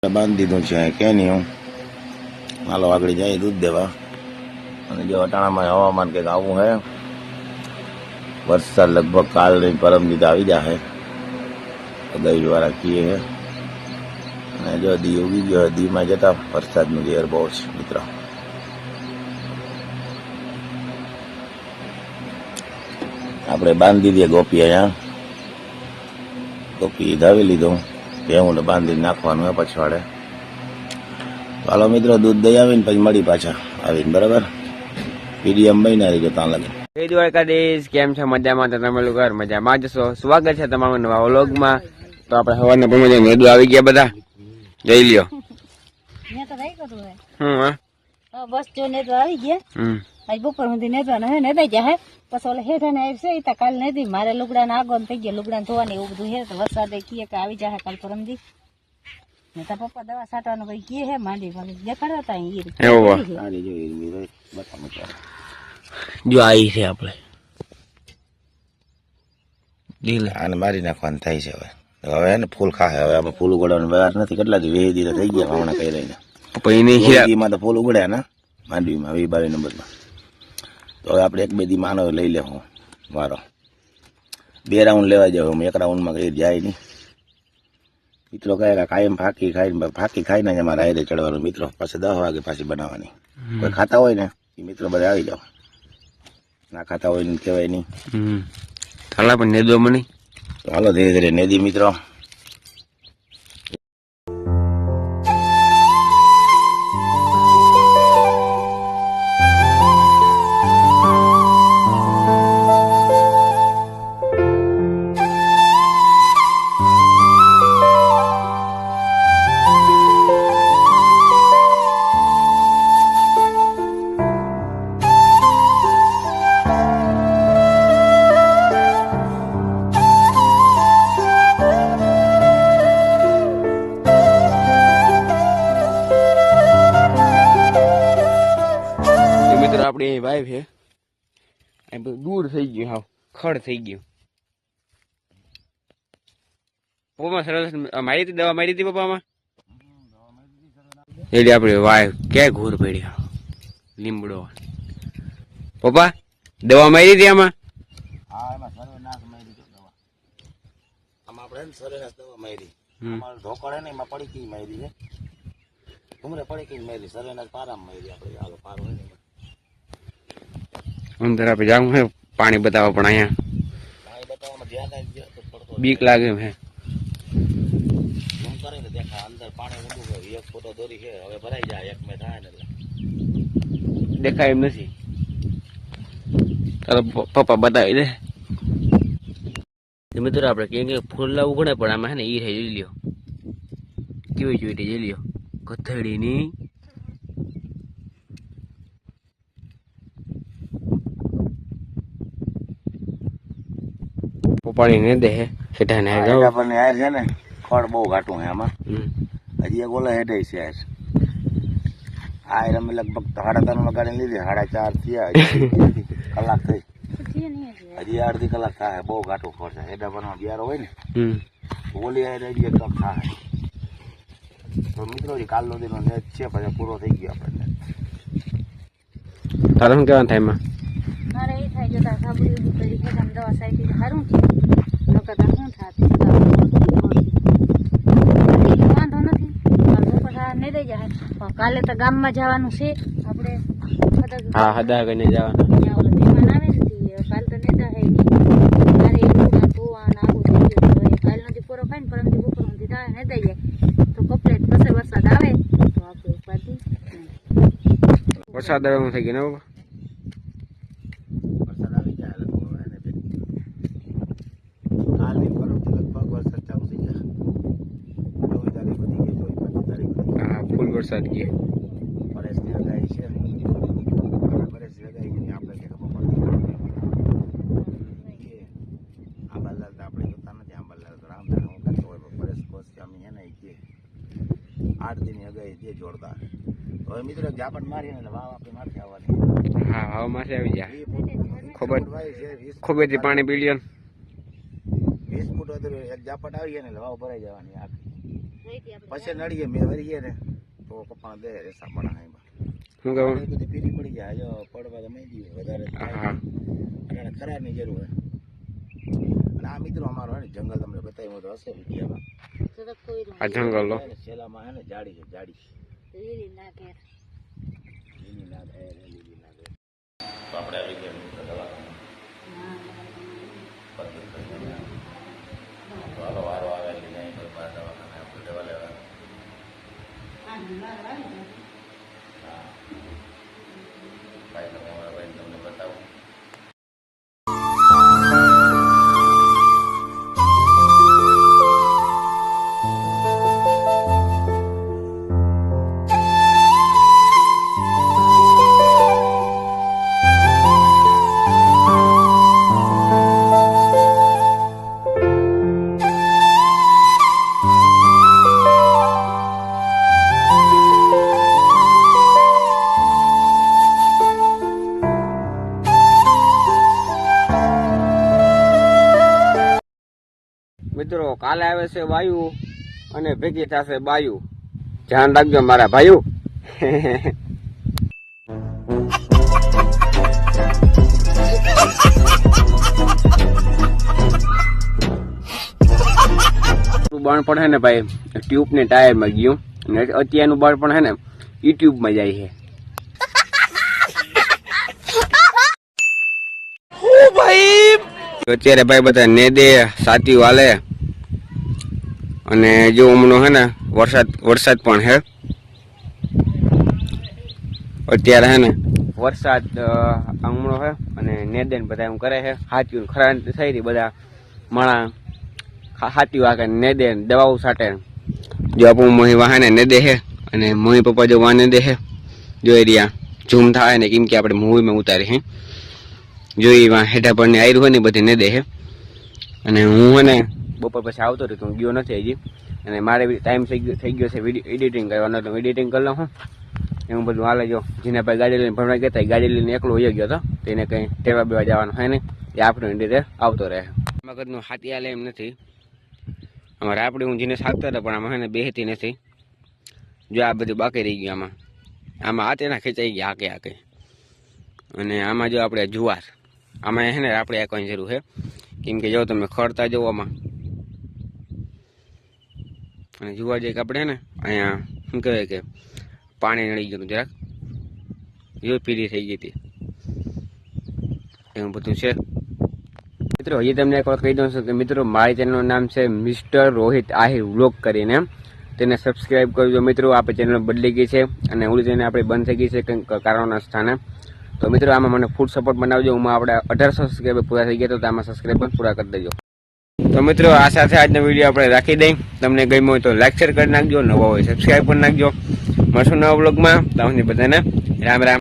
બાંધી દીધું છે કે નહીં હું. હાલો આગળ જાય દૂધ દેવા. અને જો અટાણામાં હવામાન કંઈક આવું હે વરસાદ લગભગ કાલ નહીં પરમ દીધા આવી જાય દહીં વાળા કીએ હે. અને જો દી ઉગી ગયો હે, દીમાં જતા વરસાદનું ઝેર બહુ છે મિત્રો. આપણે બાંધી દઈએ ગોપી અહીંયા. ગોપી ધાવી લીધું. ને બાંધી નાખવાનું હોય પછવાડે ચાલો મિત્રો દૂધ દઈ આવીને પછી મળી પાછા આવીને બરાબર? પીડીએમ બન્યા રહીજો ત્યાં લગે જય દ્વારકાધીશ કેમ છે? મજામાં તો તમે લોકો યાર મજામાં જશો સ્વાગત છે તમારું નવા વ્લોગમાં. તો આપણે સવારના પ્રમાણે મેદુ આવી ગયા બધા. જઈ લ્યો. મેં તો રહી ગયું હે. હમ હા. બસ જો નેદવા આવી ગયા. હમ. આજ બપોર સુધી નેદવાના હે નેદાઈ જાય પછી ઓલે હેઠા ને આવશે ઈ તો કાલ નથી મારે લુગડા ને આગળ થઈ ગયા લુગડા ધોવાની એવું બધું હે. તો વરસાદે કીએ કે આવી જાય કાલ પરમદી. ને તો પપ્પા દવા છાંટવાનું કઈ કીએ હે માંડી મને દેખાડતા હતા ઈ હો. જો જો આવી છે આપણે લીલા આને મારી નાખવાનું થાય છે હવે. હવે હે ને ફૂલ ખાહે. હવે આમાં ફૂલ ઉગડવાનું વાર નથી. કેટલા દી વેહી દીધા થઈ ગયા હમણાં કઈ રહીને. પછી તો ફૂલ ઉગડ્યા ને. માંડવીમાં વી બાવી નંબરમાં તો હવે આપણે એક બે દી માનો લઈ લેવો વારો. મારો બે રાઉન્ડ લેવા જાવ હું એક રાઉન્ડમાં કઈ જાય નહીં. મિત્રો કહે કાયમ ફાકી ખાઈને ફાકી ખાઈને જ અમારે હારે ચડવાનું. મિત્રો પાછા દસ વાગે પાછી બનાવવાની. કોઈ ખાતા હોય ને એ મિત્રો બધા આવી જાવ. ના ખાતા હોય ને કહેવાય નહીં. હાલા પણ નેદો મને તો હાલો ધીરે ધીરે નેદી મિત્રો. આપણે એ વાઈફ છે. એમ બધું દૂર થઈ ગયું હાવ ખડ થઈ ગયું. પપ્પામાં સરસ મારી હતી દવા મારી હતી પપ્પામાં? એટલે આપણે વાઈફ ક્યાં ઘોર પડ્યા લીમડો. પપ્પા દવા મારી હતી આમાં? હા એમાં સર્વેનાશ દવા આમાં આપણે ને સર્વેનાશ દવા મારી. અમારે ઢોકળે ને એમાં પડી કી મારી છે. ઘુમરે પડી કઈ મારી સર્વેનાશ પારામાં મારી આપણે હાલો પારો હોય ને. અંદર આપણે જાવું હે પાણી બતાવવા પણ અહીંયા. કાંઈ બતાવવામાં ધ્યાન આવી ગયો તો પડતો બીક લાગે એમ હે. ઝૂમ કરીને દેખા અંદર પાણી એક ફોટો દોરી છે હવે ભરાઈ જાય એક મેં થાય ને એટલે. દેખાય એમ નથી. ચાલો પપ્પા બતાવી દે. મિત્રો આપણે કે કે ફૂલ ઉગડે પણ આમાં હે ને એ રહી જોઈ લ્યો. કેવી જોઈ રહી જોઈ લ્યો. કથળીની પોપાણી ને દે હેઠા ને હેઠા પરની આયર છે ને ખડ બહુ ઘાટું છે આમાં. હમ. હજી એક ઓલા હેઠે છે આયર આયર અમે લગભગ સાડા ત્રણ વગાડી લીધી સાડા ચાર થયા કલાક થઈ. હજી. અડધી કલાક થાય બહુ ઘાટું ખડ છે. હેઠા પરમાં બિયારો હોય ને હમ. ઓલી આયર હજી એક કપ થાય. તો મિત્રો જે કાલનો દિનો નેટ છે પછી પૂરો થઈ ગયો આપણને. તારે શું કહેવાનું થાય એમાં? મારે એ થાય જતા સાબુડી ઉડી કરી હેઠા ને દવા સાઈટી સારું છે નકર તો શું થાત? વાંધો નથી. કાલ બપોર આ નેદાઈ જાય. પણ કાલે તો ગામમાં જવાનું છે. આપણે કદાચ હા હદા કરીને જવાના. ત્યાં ઓલા મહેમાન આવે ને તે કાલ તો નેતા હે નહીં મારે એ લુગડા ધોવા ને આવું થઈ ગયું તો હવે કાલ નથી પૂરો ખાય ને પરમથી બપોર સુધી થાય નેદાઈ જાય તો કપલેટ પછી વરસાદ આવે તો આપણે ઉપાધિ નહીં. વરસાદ આવે એમ થઈ ગયો ને બાબા? વરસાદ આવી જાય લગભગ હવે એને ફેર. કાલની પરમથી લગભગ વરસાદ ચાલુ થઈ જાય ચોવીસ તારીખ વધી ગઈ ચોવીસ પચીસ તારીખ વધી ગઈ હા ફૂલ વરસાદ ગયો પરેશની આગાહી છે. પરેશની આગાહી છે આપણે કે ખબર કે આંબાલાલ તો આપણે જોતા નથી આંબાલાલ તો રામધાન હું કરતો હોય પણ પરેશ એને ઈ કે આઠ દિનની આગાહી છે જોરદાર. હવે મિત્રો જાપટ મારીને એટલે વાવ આપણે માથે આવવાની. હા હવા માથે આવી જાય ખબર. ફૂટ ખોબેથી પાણી પી લ્યો ને. વીસ ફૂટ હોય એક જાપટ આવી ને એટલે વાવ ભરાઈ જવાની આખી. પછી નડીએ મેં વળી ગયા ને. તો કપાણ દે રેસા પડા હા એમાં શું કહું? બધી પીરી પડી જાય. જો પડવા તો મહી વધારે અને ખરાની જરૂર હોય. અને આ મિત્રો અમારો હે જંગલ તમને બતાવ્યું તો હશે વિડીયોમાં. આ જંગલ લો છેલ્લામાં હે ને જાડી છે જાડી લીલી ના ઘેર. લીલી ના દે લીલી ના દે તો આપણે આવી ગયા મિત્રો દવાખાને પદ્ધત કરીને તો હાલો વારો આવે એટલે નહીં કોઈ બાર દવાખાને આપણે દવા લેવા હા ભાઈ તમે અમારા ભાઈને તમને બતાવું. મિત્રો કાલે આવે છે વાયુ અને ભેગી થશે બાયુ. ધ્યાન રાખજો મારા ભાઈઓ. બાળપણ પણ હે ને ભાઈ ટ્યુબ ને ટાયરમાં ગયું. અને અત્યારનું બાળપણ પણ હે ને યુટ્યુબમાં જાય છે. અત્યારે ભાઈ બધા નેદે સાતી વાલે અને જો હમણાં હે ને વરસાદ વરસાદ પણ હે. અત્યારે હે ને વરસાદ હમણો હે અને નેદેન બધા એમ કરે છે. હાથીઓ ખરા થઈ રહી બધા માણા. હા- આગળ વાગે નેદે દવાઓ સાટે જો આપણું મોહી વાહને નેદે હે અને મોહી પપ્પા જો વાહ દે હે, જો એ રહ્યા. ઝૂમ થાય ને કેમ કે આપણે મૂવીમાં ઉતારી હે. જોઈ વા હેઠા પરને આયરું હોય ને બધી ને દેહે અને હું હે ને બપોર પછી આવતો રહ્યો હું ગયો નથી હજી. અને મારે ટાઈમ થઈ ગયો થઈ ગયો છે વીડિયો એડિટિંગ કરવાનો તો એડિટિંગ કરી લઉં હું. એવું બધું હાલે જો જેને ભાઈ ગાડી લઈને ભણવા ગયા હતા ગાડી લઈને એકલો હોઈ ગયો હતો. તેને કંઈ ટેવા બેવા જવાનું હોય ને એ આપણું રીતે આવતો રહે. મગજનું હાથી હાલે એમ નથી. અમારે આપણે હું જીને સાચતા હતા, પણ આમાં એને બેહતી નથી. જો આ બધું બાકી રહી ગયું આમાં. આમાં હાથે ના ખેંચાઈ ગયા આકે આકે અને આમાં જો આપણે જુવાર. આમાં એને આપણે આ કોઈ જરૂર છે કેમ કે જો તમે ખરતા જવો આમાં જોવા જઈએ કે આપણે ને અહીંયા શું કહેવાય કે પાણી નડી ગયું જરાક. જો પીળી થઈ ગઈ હતી. એવું બધું છે. મિત્રો, હજી તમને એક વાર કહી દઉં છું કે મિત્રો, મારી ચેનલનું નામ છે મિસ્ટર રોહિત આહિર વ્લોગ કરીને. તેને સબસ્ક્રાઇબ કરજો મિત્રો, આપણે ચેનલ બદલી ગઈ છે અને ઓલી ચેનલ આપણે બંધ થઈ ગઈ છે કંઈક કારણોના સ્થાને. તો મિત્રો, આમાં મને ફૂડ સપોર્ટ બનાવજો. હું આપણે અઢારસો સબસ્ક્રાઈબર પૂરા થઈ ગયા તો આમાં સબસ્ક્રાઈબ પણ પૂરા કરી દેજો. તો મિત્રો, આ સાથે આજનો વીડિયો આપણે રાખી દઈ. તમને ગમ્યો હોય તો લાઈક શેર કરી નાખજો. નવા હોય સબસ્ક્રાઈબ કરી નાખજો. મળશું નવા બ્લોગમાં તમને બધાને રામ રામ.